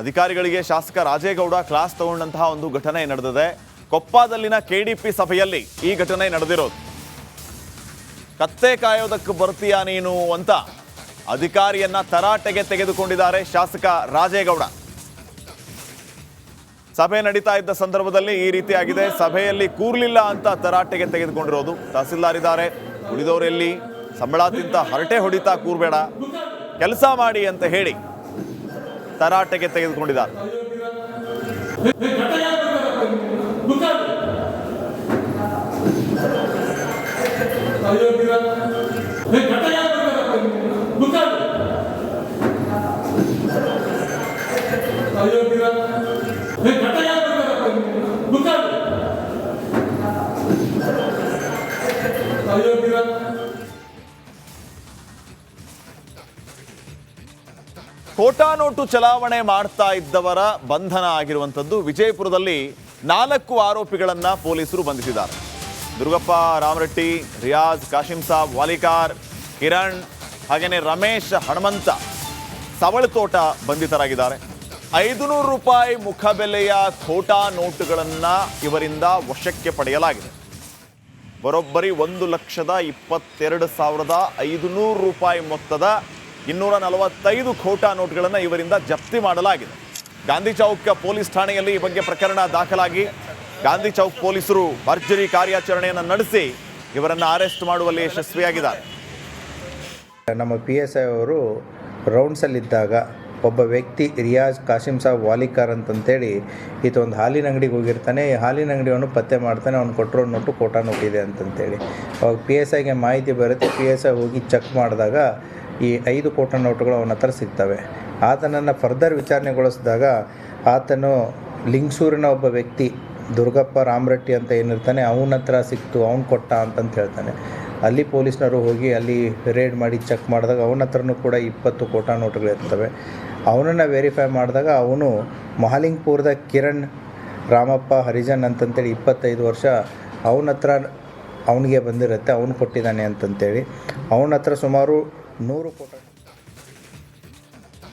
ಅಧಿಕಾರಿಗಳಿಗೆ ಶಾಸಕ ರಾಜೇಗೌಡ ಕ್ಲಾಸ್ ತಗೊಂಡಂತಹ ಒಂದು ಘಟನೆ ನಡೆದಿದೆ. ಕೊಪ್ಪದಲ್ಲಿನ ಕೆಡಿಪಿ ಸಭೆಯಲ್ಲಿ ಈ ಘಟನೆ ನಡೆದಿರೋದು. ಕತ್ತೆ ಕಾಯೋದಕ್ಕೆ ಬರ್ತೀಯಾ ನೀನು ಅಂತ ಅಧಿಕಾರಿಯನ್ನ ತರಾಟೆಗೆ ತೆಗೆದುಕೊಂಡಿದ್ದಾರೆ ಶಾಸಕ ರಾಜೇಗೌಡ. ಸಭೆ ನಡೀತಾ ಇದ್ದ ಸಂದರ್ಭದಲ್ಲಿ ಈ ರೀತಿಯಾಗಿದೆ. ಸಭೆಯಲ್ಲಿ ಕೂರ್ಲಿಲ್ಲ ಅಂತ ತರಾಟೆಗೆ ತೆಗೆದುಕೊಂಡಿರೋದು. ತಹಸೀಲ್ದಾರ್ ಇದ್ದಾರೆ ಉಳಿದವರೆಲ್ಲಿ ಸಂಬಳ ತಿಂತ ಹರಟೆ ಹೊಡಿತಾ ಕೂರ್ಬೇಡ. ಕೆಲಸ ಮಾಡಿ ಅಂತ ಹೇಳಿ ತರಾಟೆಗೆ ತೆಗೆದುಕೊಂಡಿದ್ದಾರೆ ಖೋಟಾ ನೋಟು ಚಲಾವಣೆ ಮಾಡ್ತಾ ಇದ್ದವರ ಬಂಧನ ಆಗಿರುವಂಥದ್ದು ವಿಜಯಪುರದಲ್ಲಿ ನಾಲ್ಕು ಆರೋಪಿಗಳನ್ನು ಪೊಲೀಸರು ಬಂಧಿಸಿದ್ದಾರೆ. ದುರ್ಗಪ್ಪ, ರಾಮರೆಡ್ಡಿ, ರಿಯಾಜ್, ಕಾಶಿಂ ಸಾಬ್, ವಾಲಿಕಾರ್, ಕಿರಣ್ ಹಾಗೆಯೇ ರಮೇಶ್ ಹಣಮಂತ ಸವಳತೋಟ ಬಂಧಿತರಾಗಿದ್ದಾರೆ. ಐದು ನೂರು ರೂಪಾಯಿ ಮುಖಬೆಲೆಯ ಖೋಟಾ ನೋಟುಗಳನ್ನು ಇವರಿಂದ ವಶಕ್ಕೆ ಪಡೆಯಲಾಗಿದೆ. ಬರೋಬ್ಬರಿ ಒಂದು ಲಕ್ಷದ ಇಪ್ಪತ್ತೆರಡು ಸಾವಿರದ ಐದುನೂರು ರೂಪಾಯಿ ಮೊತ್ತದ ಇನ್ನೂರ ನಲವತ್ತೈದು ಖೋಟಾ ನೋಟ್ಗಳನ್ನು ಇವರಿಂದ ಜಪ್ತಿ ಮಾಡಲಾಗಿದೆ. ಗಾಂಧಿ ಚೌಕ್ ಪೊಲೀಸ್ ಠಾಣೆಯಲ್ಲಿ ಈ ಬಗ್ಗೆ ಪ್ರಕರಣ ದಾಖಲಾಗಿ ಗಾಂಧಿ ಚೌಕ್ ಪೊಲೀಸರು ಭರ್ಜರಿ ಕಾರ್ಯಾಚರಣೆಯನ್ನು ನಡೆಸಿ ಇವರನ್ನು ಅರೆಸ್ಟ್ ಮಾಡುವಲ್ಲಿ ಯಶಸ್ವಿಯಾಗಿದ್ದಾರೆ. ನಮ್ಮ ಪಿ ಎಸ್ ಐ ಅವರು ರೌಂಡ್ಸಲ್ಲಿದ್ದಾಗ ಒಬ್ಬ ವ್ಯಕ್ತಿ ರಿಯಾಜ್ ಕಾಶಿಂ ಸಾಬ್ ವಾಲಿಕಾರ್ ಅಂತಂತೇಳಿ ಈತ ಒಂದು ಹಾಲಿನ ಅಂಗಡಿಗೆ ಹೋಗಿರ್ತಾನೆ. ಈ ಹಾಲಿನ ಅಂಗಡಿಯವನು ಪತ್ತೆ ಮಾಡ್ತಾನೆ, ಅವ್ನು ಕೊಟ್ಟಿರೋ ನೋಟು ಕೋಟಾ ನೋಟಿದೆ ಅಂತಂತೇಳಿ. ಅವಾಗ ಪಿ ಎಸ್ ಐಗೆ ಮಾಹಿತಿ ಬರುತ್ತೆ. ಪಿ ಎಸ್ ಐ ಹೋಗಿ ಚೆಕ್ ಮಾಡಿದಾಗ ಈ ಐದು ಕೋಟಿ ನೋಟುಗಳು ಅವನ ಹತ್ರ ಸಿಗ್ತವೆ. ಆತನನ್ನು ಫರ್ದರ್ ವಿಚಾರಣೆಗೊಳಿಸಿದಾಗ ಆತನು ಲಿಂಗಸೂರಿನ ಒಬ್ಬ ವ್ಯಕ್ತಿ, ದುರ್ಗಪ್ಪ ರಾಮರೆಟ್ಟಿ ಅಂತ ಏನಿರ್ತಾನೆ, ಅವನ ಹತ್ರ ಸಿಕ್ತು, ಅವ್ನು ಕೊಟ್ಟ ಅಂತಂತ ಹೇಳ್ತಾನೆ. ಅಲ್ಲಿ ಪೊಲೀಸ್ನವರು ಹೋಗಿ ಅಲ್ಲಿ ರೇಡ್ ಮಾಡಿ ಚೆಕ್ ಮಾಡಿದಾಗ ಅವನ ಹತ್ರನೂ ಕೂಡ ಇಪ್ಪತ್ತು ಕೋಟಾ ನೋಟುಗಳಿರ್ತವೆ ಅವನನ್ನು ವೆರಿಫೈ ಮಾಡಿದಾಗ ಅವನು ಮಹಾಲಿಂಗ್ಪುರದ ಕಿರಣ್ ರಾಮಪ್ಪ, ಹರಿಜನ್ ಅಂತಂತೇಳಿ ಇಪ್ಪತ್ತೈದು ವರ್ಷ ಅವನ ಹತ್ರ ಅವನಿಗೆ ಬಂದಿರುತ್ತೆ, ಅವನು ಕೊಟ್ಟಿದ್ದಾನೆ ಅಂತಂತೇಳಿ. ಅವನ ಹತ್ರ ಸುಮಾರು ನೂರು ಕೋಟಿ.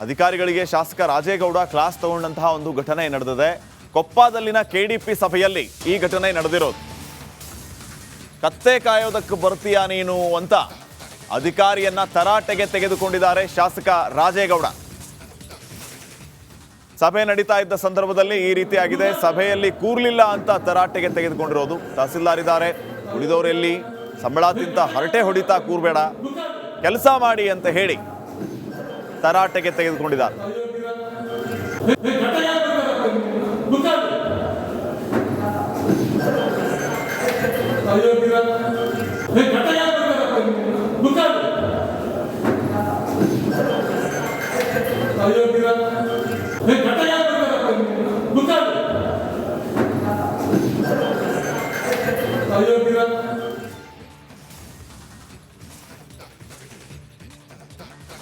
ಅಧಿಕಾರಿಗಳಿಗೆ ಶಾಸಕ ರಾಜೇಗೌಡ ಕ್ಲಾಸ್ ತಗೊಂಡಂತಹ ಒಂದು ಘಟನೆ ನಡೆದಿದೆ. ಕೊಪ್ಪದಲ್ಲಿನ ಕೆಡಿಪಿ ಸಭೆಯಲ್ಲಿ ಈ ಘಟನೆ ನಡೆದಿರೋದು. ಕತ್ತೆ ಕಾಯೋದಕ್ಕೆ ಬರ್ತೀಯಾ ನೀನು ಅಂತ ಅಧಿಕಾರಿಯನ್ನ ತರಾಟೆಗೆ ತೆಗೆದುಕೊಂಡಿದ್ದಾರೆ ಶಾಸಕ ರಾಜೇಗೌಡ. ಸಭೆ ನಡೀತಾ ಇದ್ದ ಸಂದರ್ಭದಲ್ಲಿ ಈ ರೀತಿಯಾಗಿದೆ. ಸಭೆಯಲ್ಲಿ ಕೂರ್ಲಿಲ್ಲ ಅಂತ ತರಾಟೆಗೆ ತೆಗೆದುಕೊಂಡಿರೋದು. ತಹಸೀಲ್ದಾರ್ ಇದ್ದಾರೆ. ಉಳಿದವರೆಲ್ಲಿ ಸಂಬಳ ತಿಂತ ಹರಟೆ ಹೊಡಿತಾ ಕೂರ್ಬೇಡ. ಕೆಲಸ ಮಾಡಿ ಅಂತ ಹೇಳಿ ತರಾಟೆಗೆ ತೆಗೆದುಕೊಂಡಿದ್ದಾರೆ.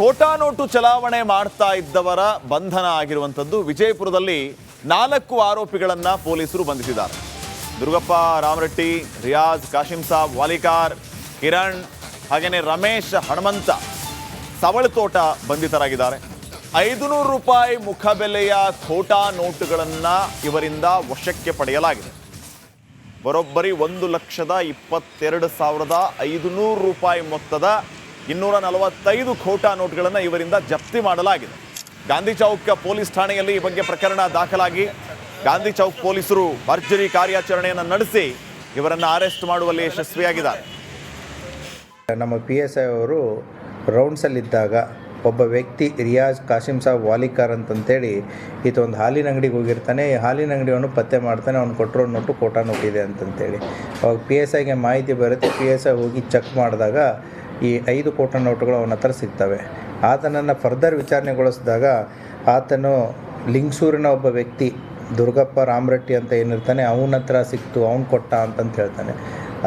ಖೋಟಾ ನೋಟು ಚಲಾವಣೆ ಮಾಡ್ತಾ ಇದ್ದವರ ಬಂಧನ ಆಗಿರುವಂಥದ್ದು ವಿಜಯಪುರದಲ್ಲಿ ನಾಲ್ಕು ಆರೋಪಿಗಳನ್ನು ಪೊಲೀಸರು ಬಂಧಿಸಿದ್ದಾರೆ. ದುರ್ಗಪ್ಪ, ರಾಮರೆಡ್ಡಿ, ರಿಯಾಜ್, ಕಾಶಿಂ ಸಾಬ್, ವಾಲಿಕಾರ್, ಕಿರಣ್ ಹಾಗೆಯೇ ರಮೇಶ್, ಹಣಮಂತ ಸವಳತೋಟ ಬಂಧಿತರಾಗಿದ್ದಾರೆ. ಐದು ನೂರು ರೂಪಾಯಿ ಮುಖಬೆಲೆಯ ಖೋಟಾ ನೋಟುಗಳನ್ನು ಇವರಿಂದ ವಶಕ್ಕೆ ಪಡೆಯಲಾಗಿದೆ. ಬರೋಬ್ಬರಿ ಒಂದು ಲಕ್ಷದ ಇಪ್ಪತ್ತೆರಡು ಸಾವಿರದ ಐದುನೂರು ರೂಪಾಯಿ ಮೊತ್ತದ ಇನ್ನೂರ ನಲವತ್ತೈದು ಖೋಟಾ ನೋಟ್ಗಳನ್ನು ಇವರಿಂದ ಜಪ್ತಿ ಮಾಡಲಾಗಿದೆ. ಗಾಂಧಿ ಚೌಕ್ ಪೊಲೀಸ್ ಠಾಣೆಯಲ್ಲಿ ಈ ಬಗ್ಗೆ ಪ್ರಕರಣ ದಾಖಲಾಗಿ ಗಾಂಧಿ ಚೌಕ್ ಪೊಲೀಸರು ಭರ್ಜರಿ ಕಾರ್ಯಾಚರಣೆಯನ್ನು ನಡೆಸಿ ಇವರನ್ನು ಅರೆಸ್ಟ್ ಮಾಡುವಲ್ಲಿ ಯಶಸ್ವಿಯಾಗಿದ್ದಾರೆ. ನಮ್ಮ ಪಿ ಎಸ್ ಐ ಅವರು ರೌಂಡ್ಸಲ್ಲಿದ್ದಾಗ ಒಬ್ಬ ವ್ಯಕ್ತಿ ರಿಯಾಜ್ ಕಾಶಿಂ ಸಾಬ್ ವಾಲಿಕಾರ್ ಅಂತಂತೇಳಿ ಈತ ಒಂದು ಹಾಲಿನ ಅಂಗಡಿಗೆ ಹೋಗಿರ್ತಾನೆ. ಈ ಹಾಲಿನ ಅಂಗಡಿಯವನು ಪತ್ತೆ ಮಾಡ್ತಾನೆ, ಅವ್ನು ಕೊಟ್ಟರೋ ನೋಟು ಕೋಟಾ ನೋಟಿದೆ ಅಂತಂತೇಳಿ. ಅವಾಗ ಪಿ ಎಸ್ ಐಗೆ ಮಾಹಿತಿ ಬರುತ್ತೆ. ಪಿ ಎಸ್ ಐ ಹೋಗಿ ಚೆಕ್ ಮಾಡಿದಾಗ ಈ ಐದು ಕೋಟಿ ನೋಟುಗಳು ಅವನ ಹತ್ರ ಸಿಗ್ತವೆ. ಆತನನ್ನು ಫರ್ದರ್ ವಿಚಾರಣೆಗೊಳಿಸಿದಾಗ ಆತನು ಲಿಂಗಸೂರಿನ ಒಬ್ಬ ವ್ಯಕ್ತಿ, ದುರ್ಗಪ್ಪ ರಾಮರೆಟ್ಟಿ ಅಂತ ಏನಿರ್ತಾನೆ, ಅವನ ಹತ್ರ ಸಿಕ್ತು, ಅವ್ನು ಕೊಟ್ಟ ಅಂತಂತ ಹೇಳ್ತಾನೆ.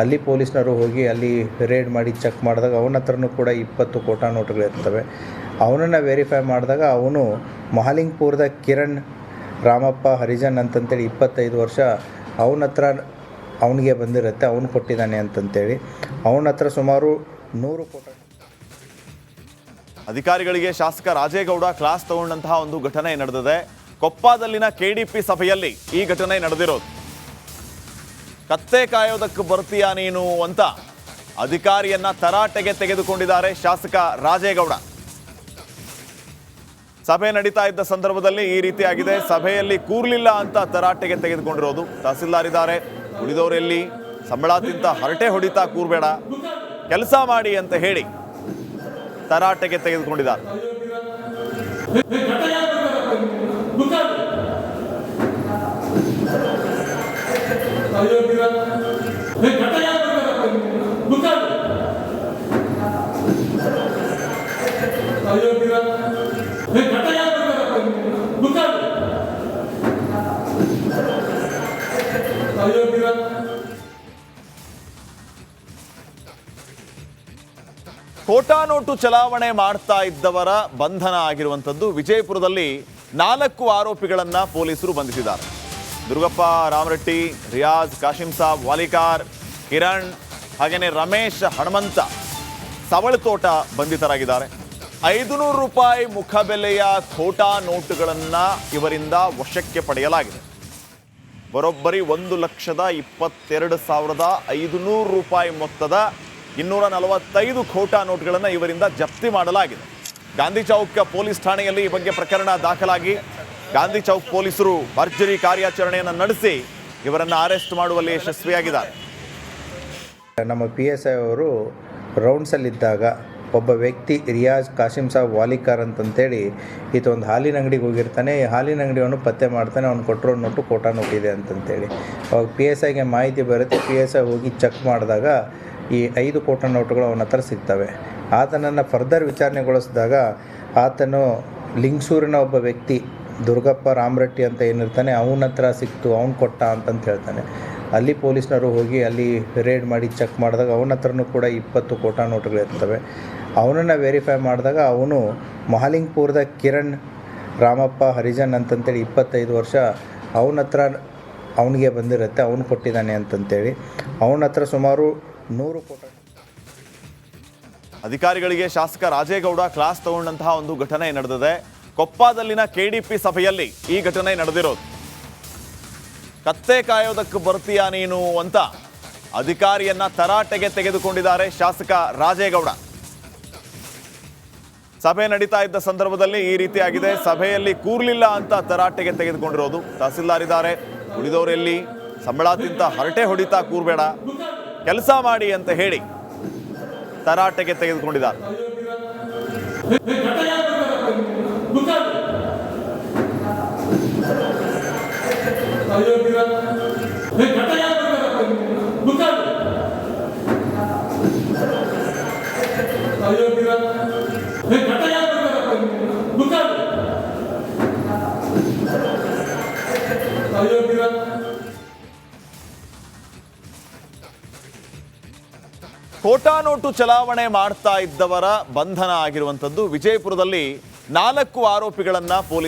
ಅಲ್ಲಿ ಪೊಲೀಸ್ನವರು ಹೋಗಿ ಅಲ್ಲಿ ರೇಡ್ ಮಾಡಿ ಚೆಕ್ ಮಾಡಿದಾಗ ಅವನ ಹತ್ರನೂ ಕೂಡ ಇಪ್ಪತ್ತು ಕೋಟಾ ನೋಟುಗಳಿರ್ತವೆ ಅವನನ್ನು ವೆರಿಫೈ ಮಾಡಿದಾಗ ಅವನು ಮಹಾಲಿಂಗ್ಪುರದ ಕಿರಣ್ ರಾಮಪ್ಪ ಹರಿಜನ್ ಅಂತಂತೇಳಿ ಇಪ್ಪತ್ತೈದು ವರ್ಷ ಅವನ ಹತ್ರ ಅವನಿಗೆ ಬಂದಿರುತ್ತೆ, ಅವನು ಕೊಟ್ಟಿದ್ದಾನೆ ಅಂತಂತೇಳಿ. ಅವನ ಹತ್ರ ಸುಮಾರು ನೂರು ಕೋಟಿ. ಅಧಿಕಾರಿಗಳಿಗೆ ಶಾಸಕ ರಾಜೇಗೌಡ ಕ್ಲಾಸ್ ತಗೊಂಡಂತಹ ಒಂದು ಘಟನೆ ನಡೆದಿದೆ. ಕೊಪ್ಪದಲ್ಲಿನ ಕೆಡಿಪಿ ಸಭೆಯಲ್ಲಿ ಈ ಘಟನೆ ನಡೆದಿರೋದು. ಕತ್ತೆ ಕಾಯೋದಕ್ಕೆ ಬರ್ತೀಯಾ ನೀನು ಅಂತ ಅಧಿಕಾರಿಯನ್ನ ತರಾಟೆಗೆ ತೆಗೆದುಕೊಂಡಿದ್ದಾರೆ ಶಾಸಕ ರಾಜೇಗೌಡ. ಸಭೆ ನಡೀತಾ ಇದ್ದ ಸಂದರ್ಭದಲ್ಲಿ ಈ ರೀತಿಯಾಗಿದೆ. ಸಭೆಯಲ್ಲಿ ಕೂರ್ಲಿಲ್ಲ ಅಂತ ತರಾಟೆಗೆ ತೆಗೆದುಕೊಂಡಿರೋದು. ತಹಸೀಲ್ದಾರ್ ಇದ್ದಾರೆ. ಉಳಿದವರೆಲ್ಲಿ ಸಂಬಳ ತಿಂತ ಹರಟೆ ಹೊಡಿತಾ ಕೂರ್ಬೇಡ. ಕೆಲಸ ಮಾಡಿ ಅಂತ ಹೇಳಿ ತರಾಟೆಗೆ ತೆಗೆದುಕೊಂಡಿದ್ದಾರೆ. ಖೋಟಾ ನೋಟು ಚಲಾವಣೆ ಮಾಡ್ತಾ ಇದ್ದವರ ಬಂಧನ ಆಗಿರುವಂಥದ್ದು ವಿಜಯಪುರದಲ್ಲಿ ನಾಲ್ಕು ಆರೋಪಿಗಳನ್ನು ಪೊಲೀಸರು ಬಂಧಿಸಿದ್ದಾರೆ. ದುರ್ಗಪ್ಪ, ರಾಮರೆಡ್ಡಿ, ರಿಯಾಜ್, ಕಾಶಿಂ ಸಾಬ್, ವಾಲಿಕಾರ್, ಕಿರಣ್ ಹಾಗೆಯೇ ರಮೇಶ್, ಹನುಮಂತ ಸವಳತೋಟ ಬಂಧಿತರಾಗಿದ್ದಾರೆ. ಐದು ನೂರು ರೂಪಾಯಿ ಮುಖಬೆಲೆಯ ಖೋಟಾ ನೋಟುಗಳನ್ನು ಇವರಿಂದ ವಶಕ್ಕೆ ಪಡೆಯಲಾಗಿದೆ. ಬರೋಬ್ಬರಿ ಒಂದು ಲಕ್ಷದ ಇಪ್ಪತ್ತೆರಡು ಸಾವಿರದ ಐದುನೂರು ರೂಪಾಯಿ ಮೊತ್ತದ ಇನ್ನೂರ ನಲವತ್ತೈದು ಖೋಟಾ ನೋಟ್ಗಳನ್ನು ಇವರಿಂದ ಜಪ್ತಿ ಮಾಡಲಾಗಿದೆ. ಗಾಂಧಿ ಚೌಕ್ ಪೊಲೀಸ್ ಠಾಣೆಯಲ್ಲಿ ಈ ಬಗ್ಗೆ ಪ್ರಕರಣ ದಾಖಲಾಗಿ ಗಾಂಧಿ ಚೌಕ್ ಪೊಲೀಸರು ಭರ್ಜರಿ ಕಾರ್ಯಾಚರಣೆಯನ್ನು ನಡೆಸಿ ಇವರನ್ನು ಅರೆಸ್ಟ್ ಮಾಡುವಲ್ಲಿ ಯಶಸ್ವಿಯಾಗಿದ್ದಾರೆ. ನಮ್ಮ ಪಿ ಎಸ್ ಐ ಅವರು ರೌಂಡ್ಸಲ್ಲಿದ್ದಾಗ ಒಬ್ಬ ವ್ಯಕ್ತಿ ರಿಯಾಜ್ ಕಾಶಿಂ ಸಾಬ್ ವಾಲಿಕಾರ್ ಅಂತಂತೇಳಿ ಈತ ಒಂದು ಹಾಲಿನ ಅಂಗಡಿಗೆ ಹೋಗಿರ್ತಾನೆ. ಈ ಹಾಲಿನ ಅಂಗಡಿಯವನು ಪತ್ತೆ ಮಾಡ್ತಾನೆ, ಅವ್ನು ಕೊಟ್ಟಿರೋ ನೋಟು ಕೋಟಾ ನೋಟಿದೆ ಅಂತಂತೇಳಿ. ಅವಾಗ ಪಿ ಎಸ್ ಐಗೆ ಮಾಹಿತಿ ಬರುತ್ತೆ. ಪಿ ಎಸ್ ಐ ಹೋಗಿ ಚೆಕ್ ಮಾಡಿದಾಗ ಈ ಐದು ಕೋಟಿ ನೋಟುಗಳು ಅವನ ಹತ್ರ ಸಿಗ್ತವೆ. ಆತನನ್ನು ಫರ್ದರ್ ವಿಚಾರಣೆಗೊಳಿಸಿದಾಗ ಆತನು ಲಿಂಗಸೂರಿನ ಒಬ್ಬ ವ್ಯಕ್ತಿ, ದುರ್ಗಪ್ಪ ರಾಮರೆಟ್ಟಿ ಅಂತ ಏನಿರ್ತಾನೆ, ಅವನ ಹತ್ರ ಸಿಕ್ತು, ಅವ್ನು ಕೊಟ್ಟ ಅಂತಂತ ಹೇಳ್ತಾನೆ. ಅಲ್ಲಿ ಪೊಲೀಸ್ನವರು ಹೋಗಿ ಅಲ್ಲಿ ರೇಡ್ ಮಾಡಿ ಚೆಕ್ ಮಾಡಿದಾಗ ಅವನ ಹತ್ರನೂ ಕೂಡ ಇಪ್ಪತ್ತು ಕೋಟಾ ನೋಟುಗಳಿರ್ತವೆ ಅವನನ್ನು ವೆರಿಫೈ ಮಾಡಿದಾಗ ಅವನು ಮಹಾಲಿಂಗ್ಪುರದ ಕಿರಣ್ ರಾಮಪ್ಪ, ಹರಿಜನ್ ಅಂತಂತೇಳಿ ಇಪ್ಪತ್ತೈದು ವರ್ಷ ಅವನ ಹತ್ರ ಅವನಿಗೆ ಬಂದಿರುತ್ತೆ, ಅವನು ಕೊಟ್ಟಿದ್ದಾನೆ ಅಂತಂತೇಳಿ. ಅವನ ಹತ್ರ ಸುಮಾರು ನೂರು ಕೋಟಿ. ಅಧಿಕಾರಿಗಳಿಗೆ ಶಾಸಕ ರಾಜೇಗೌಡ ಕ್ಲಾಸ್ ತಗೊಂಡಂತಹ ಒಂದು ಘಟನೆ ನಡೆದಿದೆ. ಕೊಪ್ಪದಲ್ಲಿನ ಕೆಡಿಪಿ ಸಭೆಯಲ್ಲಿ ಈ ಘಟನೆ ನಡೆದಿರೋದು. ಕತ್ತೆ ಕಾಯೋದಕ್ಕೆ ಬರ್ತೀಯಾ ನೀನು ಅಂತ ಅಧಿಕಾರಿಯನ್ನ ತರಾಟೆಗೆ ತೆಗೆದುಕೊಂಡಿದ್ದಾರೆ ಶಾಸಕ ರಾಜೇಗೌಡ. ಸಭೆ ನಡೀತಾ ಇದ್ದ ಸಂದರ್ಭದಲ್ಲಿ ಈ ರೀತಿಯಾಗಿದೆ. ಸಭೆಯಲ್ಲಿ ಕೂರ್ಲಿಲ್ಲ ಅಂತ ತರಾಟೆಗೆ ತೆಗೆದುಕೊಂಡಿರೋದು. ತಹಸೀಲ್ದಾರ್ ಇದ್ದಾರೆ. ಉಳಿದವರೆಲ್ಲಿ ಸಂಬಳ ತಿಂತ ಹರಟೆ ಹೊಡಿತಾ ಕೂರ್ಬೇಡ. ಕೆಲಸ ಮಾಡಿ ಅಂತ ಹೇಳಿ ತರಾಟೆಗೆ ತೆಗೆದುಕೊಂಡಿದ್ದಾರೆ. ಖೋಟಾ ನೋಟು ಚಲಾವಣೆ ಮಾಡ್ತಾ ಇದ್ದವರ ಬಂಧನ ಆಗಿರುವಂಥದ್ದು. ವಿಜಯಪುರದಲ್ಲಿ ನಾಲ್ಕು ಆರೋಪಿಗಳನ್ನ ಪೊಲೀಸ್